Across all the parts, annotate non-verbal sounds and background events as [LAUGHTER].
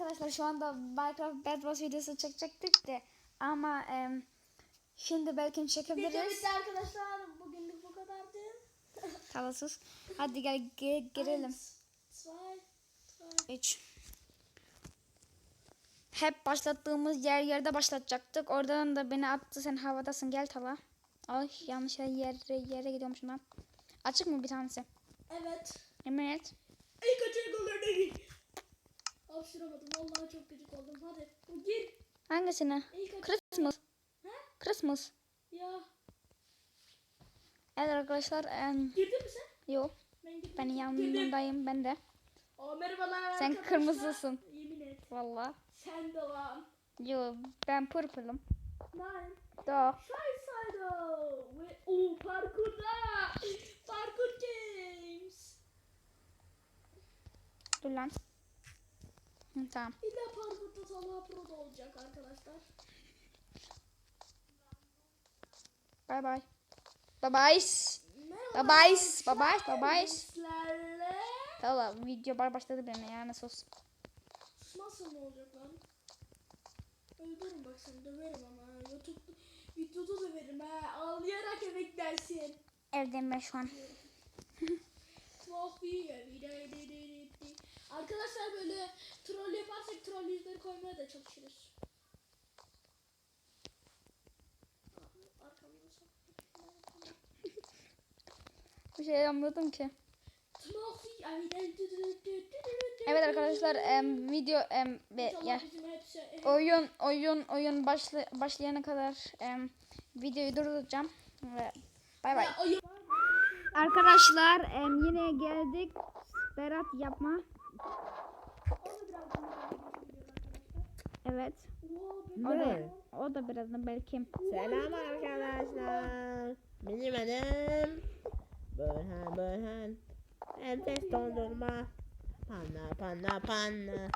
arkadaşlar şu anda Minecraft Wars videosu çekecektik de ama em, şimdi belki Video çekebiliriz. bitti arkadaşlar. Bugünlük bu kadardı. [LAUGHS] Talasız. Hadi gel ge- girelim. Eins, zwei, drei. 3 Hep başlattığımız yer yerde başlatacaktık. Oradan da beni attı. Sen havadasın. Gel Tala. Ay yanlış yere, yere gidiyormuşum ben. Açık mı bir tanesi? Evet. Yemin et. İlk açık olur değil. Hapşıramadım. Vallahi çok gıcık oldum. Hadi. Gir. Açık. Christmas. He? Christmas. Ya. Evet arkadaşlar. em, Girdin mi sen? yok. Ben. Ben yanındayım. Ben de. Aa, merhabalar Sen arkadaşlar. kırmızısın. Yemin et. Valla. Sen de lan. Yo ben purple'ım. Nein. Da. Scheiße. Ve o parkurda. Parkur games. Dur lan. Hı, tamam. İlla parkurda Talha Pro da olacak arkadaşlar. Bye bye. Bye bye. Bye bye. Bye bye. Bye bye. Tamam video bar başladı benim yani sus. Susmazsa ne olacak lan? Öldürürüm bak seni döverim ama YouTube videoda döverim ha. Ağlayarak emeklersin. Evdeyim ben şu an. Arkadaşlar böyle troll yaparsak troll yüzleri koymaya da çalışırız. Bir şey yapmıyordum ki. Evet Evet arkadaşlar em, video em, be, ya, oyun oyun oyun başla, başlayana kadar em, videoyu durduracağım. Ve bay bay. Arkadaşlar em, yine geldik. Berat yapma. Evet. O da, o da birazdan belki. Selam arkadaşlar. Benim adım Burhan Burhan. Enfes dondurma. Panna panna panna.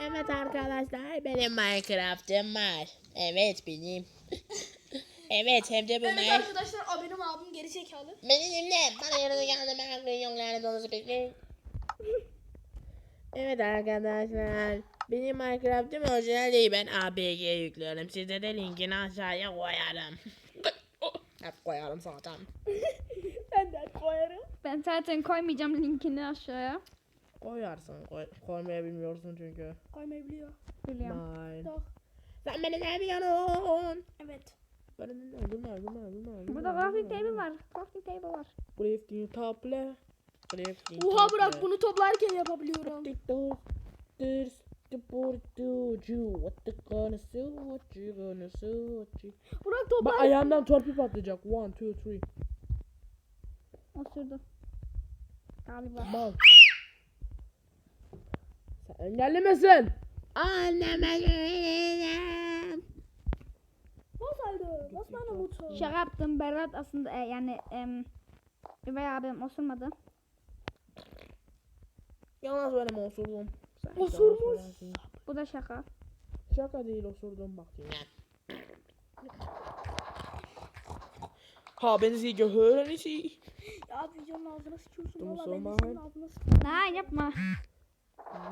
Evet arkadaşlar benim Minecraft'ım var. Evet benim. Evet hem de bu Evet arkadaşlar o benim abim geri zekalı. Beni dinle. Bana yarını geldi. Ben hakkın yok lanet olası bekleyin. Evet arkadaşlar. Benim Minecraft'ım orijinal değil. Ben ABG yüklüyorum. Size de linkini aşağıya koyarım. [LAUGHS] Hep koyarım zaten. [LAUGHS] Ben de koyarım. Ben zaten koymayacağım linkini aşağıya. Koyarsın. Koy, koymayı bilmiyorsun çünkü. Koymayabiliyor. Biliyorum. Bye. Yok. Sen beni sevmiyorsun. Evet. Dinle, dinle, dinle, dinle. Burada crafting table var. Crafting table var. Crafting table. Crafting Oha bırak bunu toplarken yapabiliyorum. There's there's the board to you. What the gonna do? What you gonna do? What you... Bırak Bak toplar. ayağımdan torpil patlayacak. One, two, three. Osurdu. Galiba. Bak. Sen engellemesin. Anlamadım. Bas haydi. Bas bana butu. Şaka yaptım Berat aslında e, yani em, üvey abim osurmadı. Yalan söyleme osurdum. Sen Osurmuş. Bu da şaka. Şaka değil osurdum bak dinle. Haben Sie gehört Sie? Ya videonun ağzına sıçıyorsun. Dur, Valla sorma. ben de senin ağzına sıçıyorum. Ha yapma.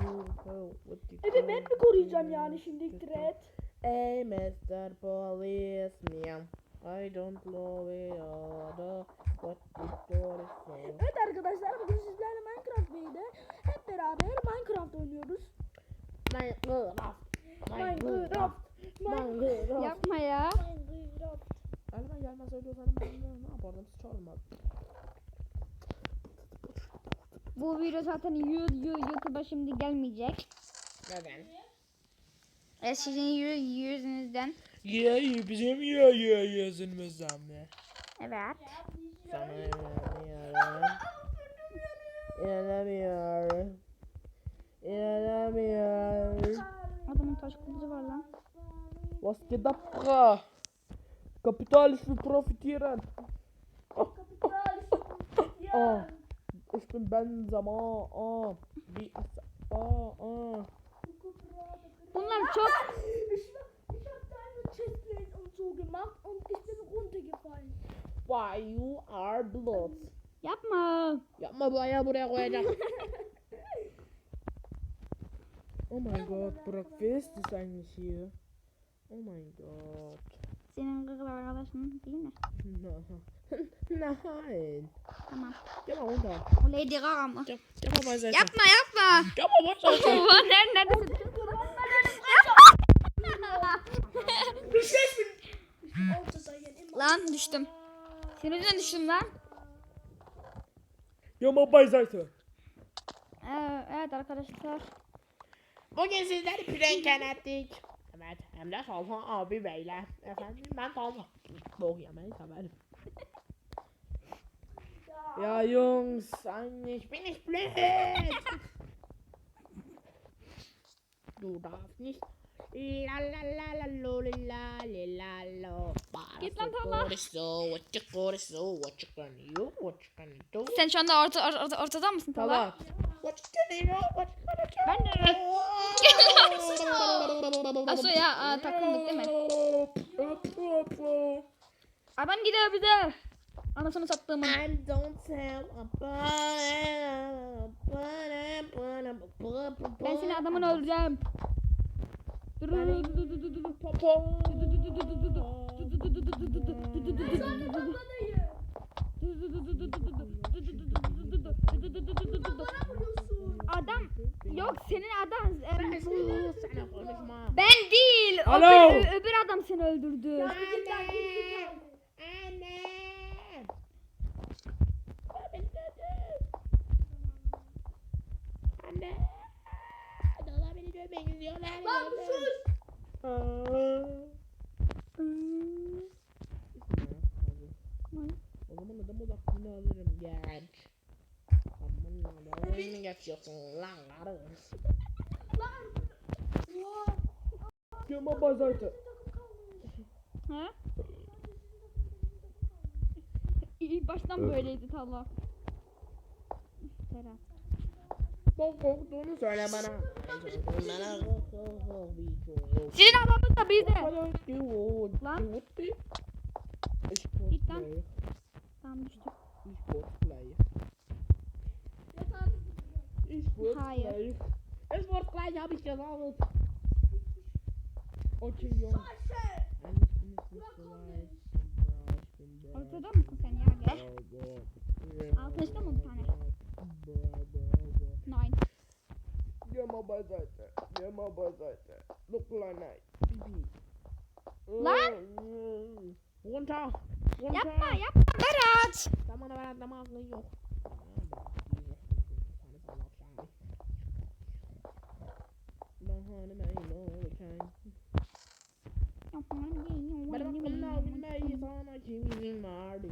You ben mi koruyacağım yani şimdi do? Hey Mr. Policeman, I don't know the. What you do is so. Evet arkadaşlar bugün sizlerle Minecraft Bey'de hep beraber Minecraft oynuyoruz. Minecraft. Minecraft. Minecraft. Yapma ya. Minecraft. Elma gelmez söylüyorsan ben ne yapardım sıçarım ben. Bu video zaten YouTube'a şimdi gelmeyecek. Neden? E, sizin yü- yüzünüzden. Ya bizim ya ya yazılmazsam ya. Evet. Sana inanamıyorum. İnanamıyorum. İnanamıyorum. Adamın taş kılıcı var lan. Was geht ab, Bra? Kapitalisch wir profitieren. Ah, ich bin Benzema. Ah, wie Asa. Ah, ah. Bunlar çok Ich, ich hab deine Chestplate und so gemacht und ich bin runtergefallen. Why you are blood. yapma. Yapma bu ayağı buraya koyacağım. [LAUGHS] Oh my god, breakfast ist eigentlich hier. Oh my god. Senin kız arkadaşın değil mi? Nein. [LAUGHS] Tamam. Geh mal runter. O Lady Gaga mı? Geh mal beiseite. Yapma yapma. Geh mal beiseite. Oha nerede neredesin? Beş bin. Lan düştüm. Senin yüzünden düştüm lan. Geh mal beiseite. Ee, evet arkadaşlar. Bugün sizleri prank ettik. Evet, hem de Talha abi beyler. Efendim ben Talha. Bok yemeyi severim. [LAUGHS] Ja Jungs, eigentlich bin ich blöd. Du darfst nicht. La la la la lo li la li la lo. Git lan do. Sen şu anda orta, or- orta, ortada mısın do. Ben de. [LAUGHS] Aso ya aa, takıldık değil mi? Adam gidiyor bize. Anasını sattığımın. And don't tell Ben seni adamın öldüreceğim. Adam yok senin adam ben değil. Alo. bir- öbür adam seni öldürdü. Lan sus. O zaman adam odakını alırım genç. Aman Allah'ım geçiyorsun lan karı. Kime bazartı? Ha? İlk baştan böyleydi Talha. Ferhat. Bok koktuğunu söyle bana. Sizin adamınız da bizde. Lan. Git lan. Tamam düştük. Hayır. Es wird gleich, habe ich gesagt. Okay, Jungs. Ortada mısın sen ya? Gel. Altınızda mı bir tane? Beiseite. Geh mal beiseite. Du kleiner Bibi. Lan! Runter. Runter. Yapma yapma Berat. Tamam aber tamam yok. Vardı.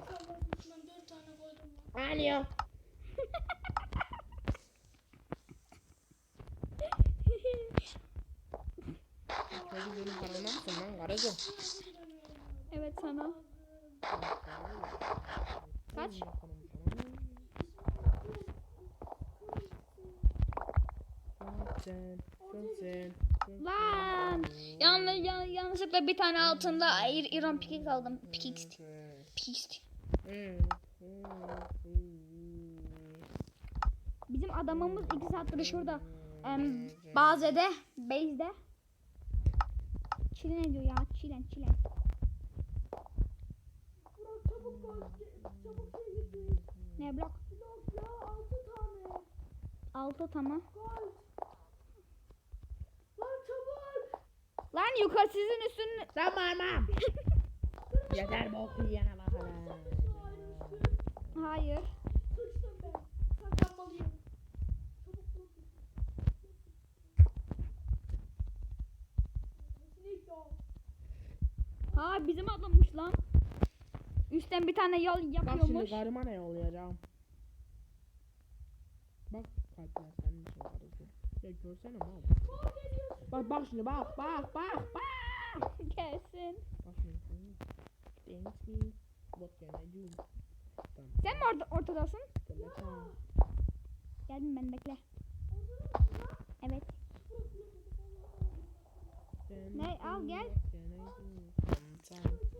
İnşallah içinden dört tane koydum. lan. Alo. Çocuk benim karına mısın lan karıcığım? Evet sana. Kaç? Lan. Yanlış, yan, yanlışlıkla bir tane altında İr İran pikik aldım. Pikik. Pikik. Bizim adamımız iki saattir şurada. Em, Baze'de, base'de. Çilen ediyor ya. Çilen, çilen. Burak çabuk koy. Çabuk şey. Ne blok? Blok ya altı tane. Altı tamam. Koy. Lan çabuk. Lan yukarı sizin üstün. Tamam. [LAUGHS] Yeter boku yiyene bakalım. Hayır. Sıçtım ben. Saklanmalıyım. Ha bizim adammış lan. Üstten bir tane yol Bak şimdi yapıyormuş. karıma ne yollayacağım? Bak kalpler senin için karısı. Ya görsene mal. Bak bak şimdi bak bak bak bak. [LAUGHS] Gelsin. Bak şimdi. Thanks me. What can I do? tamam. Sen mi orta, ortadasın? Geldim ben bekle. Evet. Ne al gel.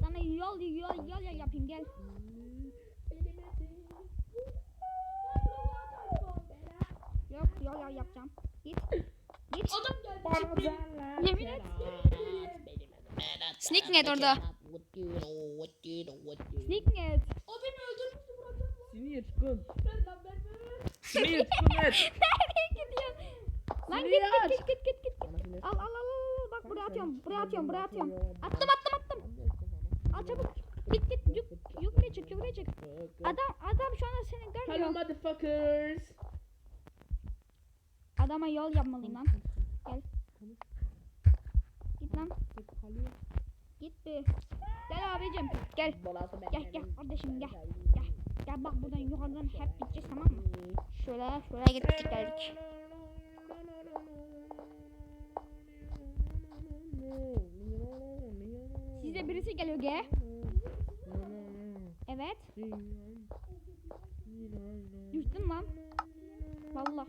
Sana yol yol yol yol yapayım gel. Yok yol yol yapacağım. Git. Git. Adam geldi. Yemin et. Sneak net orada. Sneak net çıkın. Çıkın et. Nereye gidiyor? Lan git git git git git git. Al al al al. Bak buraya atıyorum. Buraya atıyorum. Buraya atıyorum. Attım attım attım. Al çabuk. Git git. Yuk, yukarı çık yukarı çık. Adam adam şu anda seni Hello görmüyor. motherfuckers. Adama yol yapmalıyım lan. Gel. Git lan. Git bir. Gel abicim. Gel. Gel gel kardeşim gel. Gel. Gel bak buradan yukarıdan hep gideceğiz tamam mı? Şöyle şöyle gittik geldik. Size birisi geliyor ge. Evet. Düştüm lan. Valla.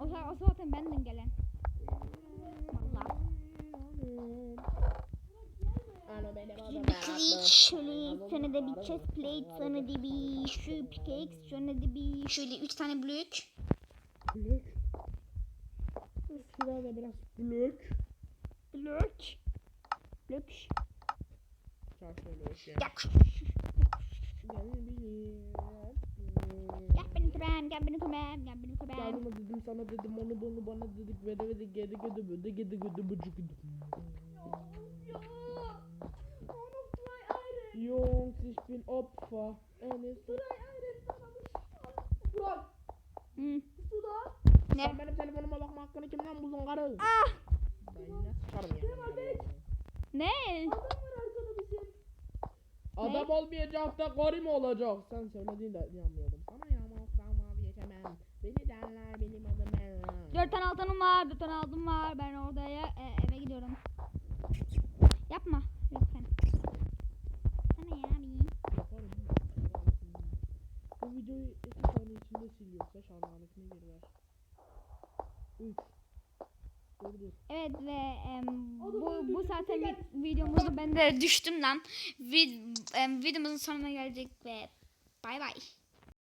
O, o zaten bendim gelen. Valla. Şöyle sonra da bir chest plate, sonra da bir şu pickaxe, sonra da bir şöyle üç tane blok. Blök. Şurada biraz blök. Blok. Blok. Çarşıda şey. Gel. Gel Gel benim köpeğim, gel benim köpeğim, gel benim köpeğim. Yardıma dedim sana dedim onu bunu bana dedik vede vede gede gede böde gede gede bıcık gede. Ya. Onu fly iron. Jungs, ich bin Opfer. Enes. Fly iron tanımış. Burak. Hı. Suda. Ne? Sen benim telefonuma bakma hakkını kimden buldun karı? Ah! Ne? Adam var arkada bizim. Adam olmayacak da karı mı olacak? Sen söylediğin de inanmıyordum. Sana yamaktan vazgeçemem. Beni derler benim adım Eren. Dört tane altınım var, dört tane altın var. Ben oraya e, eve gidiyorum. Yapma lütfen. Sana ya bir. Yaparım. Bu videoyu iki saniye içinde sil yoksa şarlanıkını geri ver. 3 Dur dur. Evet ve em, bu bu zaten vi- videomuzda ben de düştüm lan. Vid, em, videomuzun sonuna geldik ve bay bay.